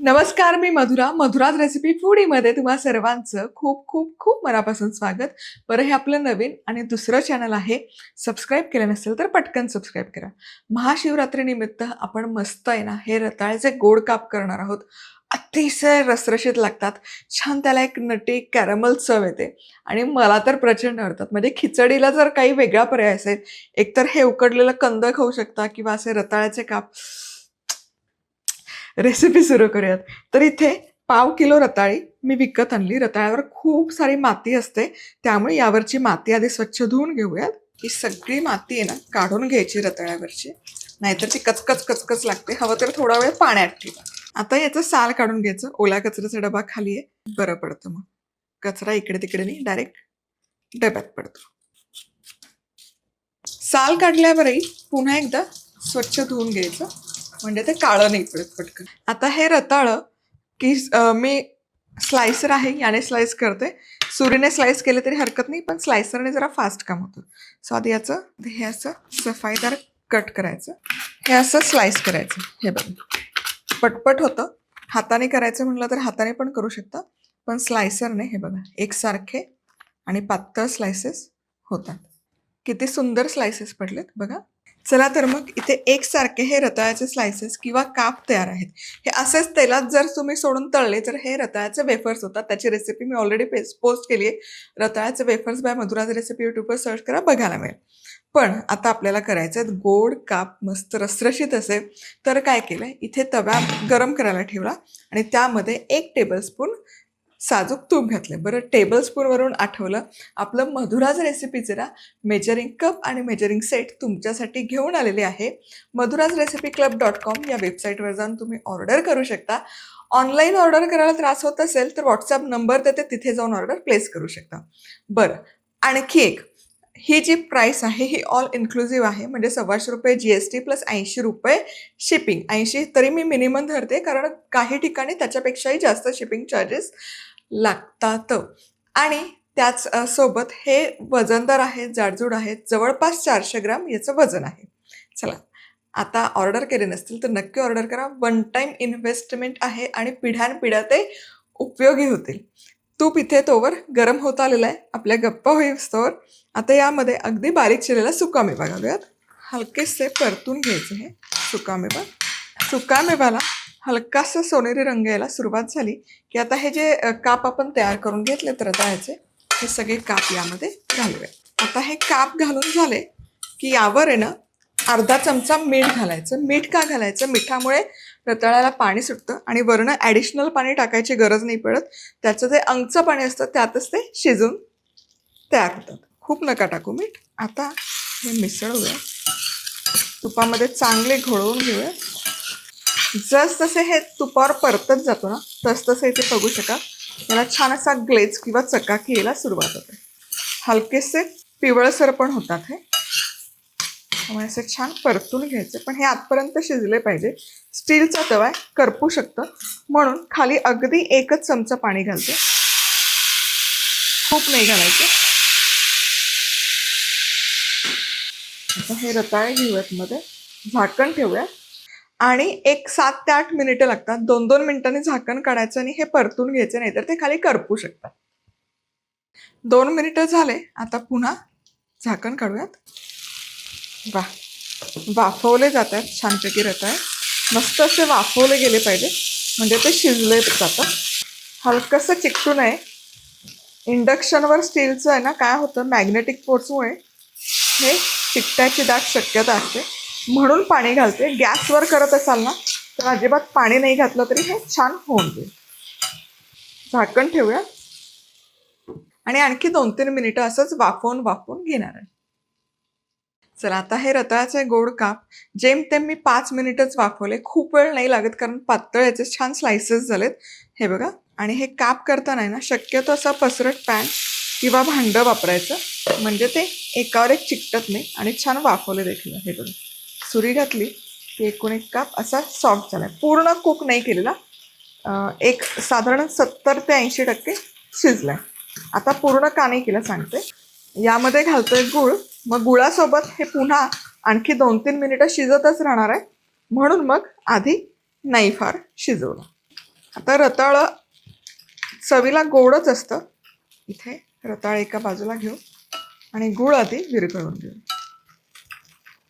नमस्कार मी मधुरा. मधुराज रेसिपी फूडीमध्ये तुम्हा सर्वांचं खूप खूप खूप मनापासून स्वागत. बरं हे आपलं नवीन आणि दुसरं चॅनल आहे. सबस्क्राईब केलं नसेल तर पटकन सबस्क्राईब करा. महाशिवरात्रीनिमित्त आपण मस्त आहे ना हे रताळ्याचे गोड काप करणार आहोत. अतिशय रसरशीत लागतात. छान त्याला एक नटी कॅरमल चव येते. आणि मला तर प्रचंड आवडतात. म्हणजे खिचडीला जर काही वेगळा पर्याय असेल एकतर हे उकडलेलं कंद खाऊ शकता किंवा असे रताळ्याचे काप. रेसिपी सुरू करूयात. तर इथे पाव किलो रताळी मी विकत आणली. रताळ्यावर खूप सारी माती असते. त्यामुळे यावरची माती आधी स्वच्छ धुवून घेऊयात. ही सगळी माती आहे ना काढून घ्यायची रताळ्यावरची. नाहीतर ती कचकच कचकच लागते. हवं तर थोडा वेळ पाण्यात ठेवा. आता याचं साल काढून घ्यायचं. ओला कचऱ्याचा डबा खाली आहे. बरं पडतं मग. कचरा इकडे तिकडे नाही डायरेक्ट डब्यात पडतो. साल काढल्यावरही पुन्हा एकदा स्वच्छ धुवून घ्यायचं. म्हणजे ते काळं नाही पडत पटकन. आता हे रताळं की मी स्लायसर आहे याने स्लाइस करते. सुरीने स्लाइस केले तरी हरकत नाही पण स्लायसरने जरा फास्ट काम होतं. सो आधी याचं हे असं सफाईदार कट करायचं. हे असं स्लाइस करायचं. हे बघ. पटपट होतं. हाताने करायचं म्हटलं तर हाताने पण करू शकता पण स्लायसरने हे बघा एकसारखे आणि पातळ स्लायसेस होतात. किती सुंदर स्लायसेस पडलेत बघा. चला तर मग इथे एकसारखे हे रताळ्याचे स्लायसेस किंवा काप तयार आहेत. हे असेच तेलात जर तुम्ही सोडून तळले तर हे रताळ्याचे वेफर्स होतात. त्याची रेसिपी मी ऑलरेडी पेस्ट पोस्ट केली आहे. रताळ्याचे वेफर्स बाय मधुराज रेसिपी यूट्यूबवर सर्च करा बघायला मिळेल. पण आता आपल्याला करायचं आहेत गोड काप मस्त रसरशीत असेल तर काय केलं इथे तव्या गरम करायला ठेवला आणि त्यामध्ये एक टेबलस्पून साजूक तूप घातलं बरं टेबल स्पूनवरून आठवलं. आपलं मधुराज रेसिपी ना मेजरिंग कप आणि मेजरिंग सेट तुमच्यासाठी घेऊन आलेले आहे. Madhura's recipe club dot com या वेबसाईटवर जाऊन तुम्ही ऑर्डर करू शकता. ऑनलाईन ऑर्डर करायला त्रास होत असेल तर व्हॉट्सअप नंबर देते तिथे जाऊन ऑर्डर प्लेस करू शकता. बरं आणखी एक. ही जी प्राईस आहे ही ऑल इन्क्लुझिव्ह आहे. म्हणजे सव्वाशे रुपये जी एस टी प्लस ऐंशी रुपये शिपिंग ऐंशी तरी मी मिनिमम धरते कारण काही ठिकाणी त्याच्यापेक्षाही जास्त शिपिंग चार्जेस लागतात. आणि त्याच सोबत हे वजनदार आहेत जाडजूड आहेत जवळपास चारशे ग्राम याचं वजन आहे. चला आता ऑर्डर केले नसतील तर नक्की ऑर्डर करा. वन टाईम इन्व्हेस्टमेंट आहे आणि पिढ्यानपिढ्या ते उपयोगी होतील. तूप इथे तोवर गरम होत आलेला आहे. आपल्या गप्पा होईस्तोवर आता यामध्ये अगदी बारीक चिरलेला सुकामेवा घालूयात. हलकेसे परतून घ्यायचे हे सुकामेवा. सुकामेव्याला हलकासा सोनेरी रंग यायला सुरुवात झाली की आता हे जे काप आपण तयार करून घेतले तर रताळ्याचे हे सगळे काप यामध्ये घालूया. आता हे काप घालून झाले की यावर आहे ना अर्धा चमचा मीठ घालायचं. मीठ का घालायचं? मिठामुळे रताळ्याला पाणी सुटतं आणि वरनं ॲडिशनल पाणी टाकायची गरज नाही पडत. त्याचं जे अंगचं पाणी असतं त्यातच ते शिजून तयार होतात. खूप नका टाकू मीठ. आता हे मिसळूया. तुपामध्ये चांगले घोळवून घेऊया. जसजसे हे तुपावर परतत जातो ना तसतसे इथे बघू शका याला छान असा ग्लेज किंवा चकाकी यायला सुरुवात होते. हलकेसे पिवळसर पण होतात हे. त्यामुळे असे छान परतून घ्यायचे. पण हे आतपर्यंत शिजले पाहिजे. स्टीलचा तवा आहे करपू शकतं. म्हणून खाली अगदी एकच चमचा पाणी घालते. खूप नाही घालायचं. आता हे रताळे घेऊयात मध्ये. झाकण ठेवूया. आणि एक सात ते आठ मिनिटं लागतात. दोन दोन मिनिटांनी झाकण काढायचं आणि हे परतून घ्यायचे नाहीतर ते खाली करपू शकतात. दोन मिनिटं झाले. आता पुन्हा झाकण काढूयात. वा वाफवले जात आहेत छानपैकी आहे मस्त असे वाफवले गेले पाहिजे. म्हणजे ते शिजले जातात. हलकंसं चिकटू नये. इंडक्शनवर स्टीलचं आहे ना काय होतं मॅग्नेटिक फोर्समुळे हे चिकटायची दाट शक्यता असते. म्हणून पाणी घालते गॅसवर करत असाल ना तर अजिबात पाणी नाही घातलं तरी हे छान होऊन जाईल. झाकण ठेवूया आणि आणखी दोन तीन मिनिटं असंच वाफवून वाफवून घेणार आहे. चला आता हे रताळ्याचे गोड काप जेमतेम मी पाच मिनिटच वाफवले. खूप वेळ नाही लागत कारण पातळ याचे छान स्लायसेस झालेत. हे बघा आणि हे काप करताना ना शक्यतो असा पसरट पॅन किंवा भांडं वापरायचं. म्हणजे ते एकावर एक चिकटत नाही आणि छान वाफवले देखील. हे बघा. सुरी घातली की एकूण एक काप असा सॉफ्ट झाला आहे पूर्ण कुक नाही केलेला. एक साधारण सत्तर ते ऐंशी टक्के शिजलाय. आता पूर्ण का नाही केलं सांगते. यामध्ये घालतो आहे गुळ. मग गुळासोबत हे पुन्हा आणखी दोन तीन मिनिटं शिजतच राहणार आहे. म्हणून मग आधी नाही फार शिजवलं. आता रताळं चवीला गोडच असतं. इथे रताळ एका बाजूला घेऊ आणि गुळ आधी विरघळून घेऊ.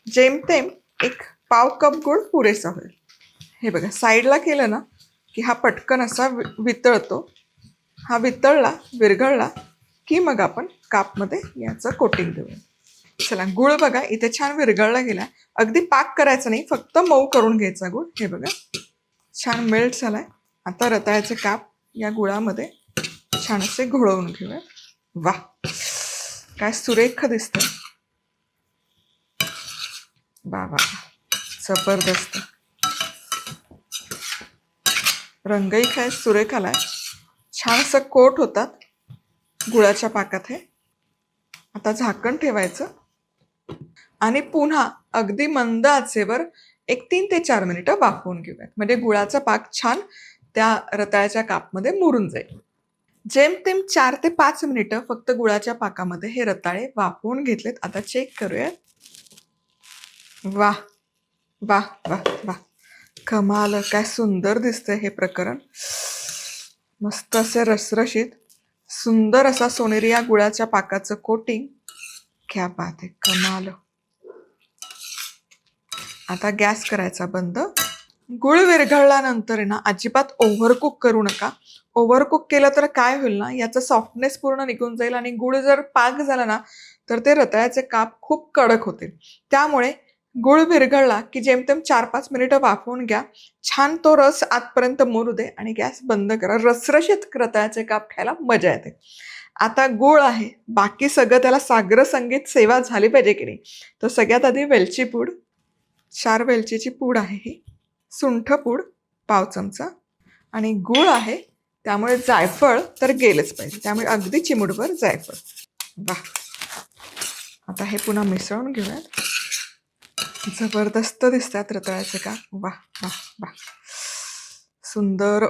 जेमतेम एक पाव कप गुळ पुरेसा होईल. हे बघा साईडला केलं ना की हा पटकन असा वि- वितळतो. हा वितळला विरघळला की मग आपण कापमध्ये याचं कोटिंग देऊया. चला गुळ बघा इथे छान विरघळला गेला. अगदी पाक करायचा नाही फक्त मऊ करून घ्यायचा गुळ. हे बघा छान मेल्ट झालाय. आता रताळ्याचे काप या गुळामध्ये छान असे घोळवून घेऊया. वा काय सुरेख दिसतं बाबा. जबरदस्त. रंगही काय सुरेख आलाय छान असं कोट होतात. गुळाच्या पाकात हे. आता झाकण ठेवायचं. आणि पुन्हा अगदी मंद आचेवर एक तीन ते चार मिनिटं वाफवून घेऊयात. म्हणजे गुळाचा पाक छान त्या रताळ्याच्या कापमध्ये मुरून जाईल. जेमतेम चार ते पाच मिनिटं फक्त गुळाच्या पाकामध्ये हे रताळे वाफवून घेतलेत. आता चेक करूयात. वा वा वा वा. कमाल काय सुंदर दिसतंय हे प्रकरण. मस्त असे रसरशीत सुंदर असा सोनेरी या गुळाच्या पाकाचं कोटिंग क्या बात आहे कमाल. आता गॅस करायचा बंद. गुळ विरघळल्यानंतर आहे ना अजिबात ओव्हरकुक करू नका. ओव्हरकुक केलं तर काय होईल ना याचा सॉफ्टनेस पूर्ण निघून जाईल आणि गुळ जर पाक झाला ना तर ते रताळ्याचे काप खूप कडक होतील. त्यामुळे गुळ विरघळला की जेमतेम चार पाच मिनिटं वाफवून घ्या. छान तो रस आतपर्यंत मुरू दे आणि गॅस बंद करा. रसरशीत रताळ्याचे काप खायला मजा येते. आता गुळ आहे. बाकी सगळं त्याला सागर संगीत सेवा झाली पाहिजे की नाही? तर सगळ्यात आधी वेलची पूड. चार वेलचीची पूड आहे ही. सुंठ पूड पाव चमचा. आणि गुळ आहे. त्यामुळे जायफळ तर गेलंच पाहिजे. त्यामुळे अगदी चिमुटभर जायफळ. वा आता हे पुन्हा मिसळून घेऊयात. जबरदस्त दिसतात रताळ्याचे का? वा वा वा. सुंदर.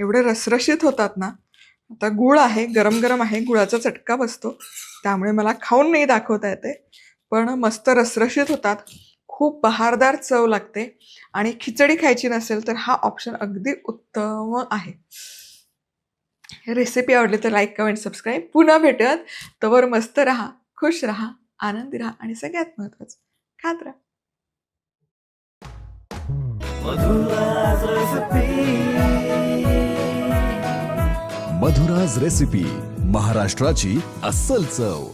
एवढे रसरशीत होतात ना? आता गुळ आहे गरम गरम आहे गुळाचा चटका बसतो. त्यामुळे मला खाऊन नाही दाखवता येते. पण मस्त रसरशीत होतात. खूप बहारदार चव लागते आणि खिचडी खायची नसेल तर हा ऑप्शन अगदी उत्तम आहे. रेसिपी आवडली तर लाईक कमेंट सबस्क्राईब पुन्हा भेटत तवर मस्त राहा खुश राहा आनंदी राहा आणि सगळ्यात महत्वाचं खात राहा. मधुराज रेसिपी महाराष्ट्राची अस्सल चव.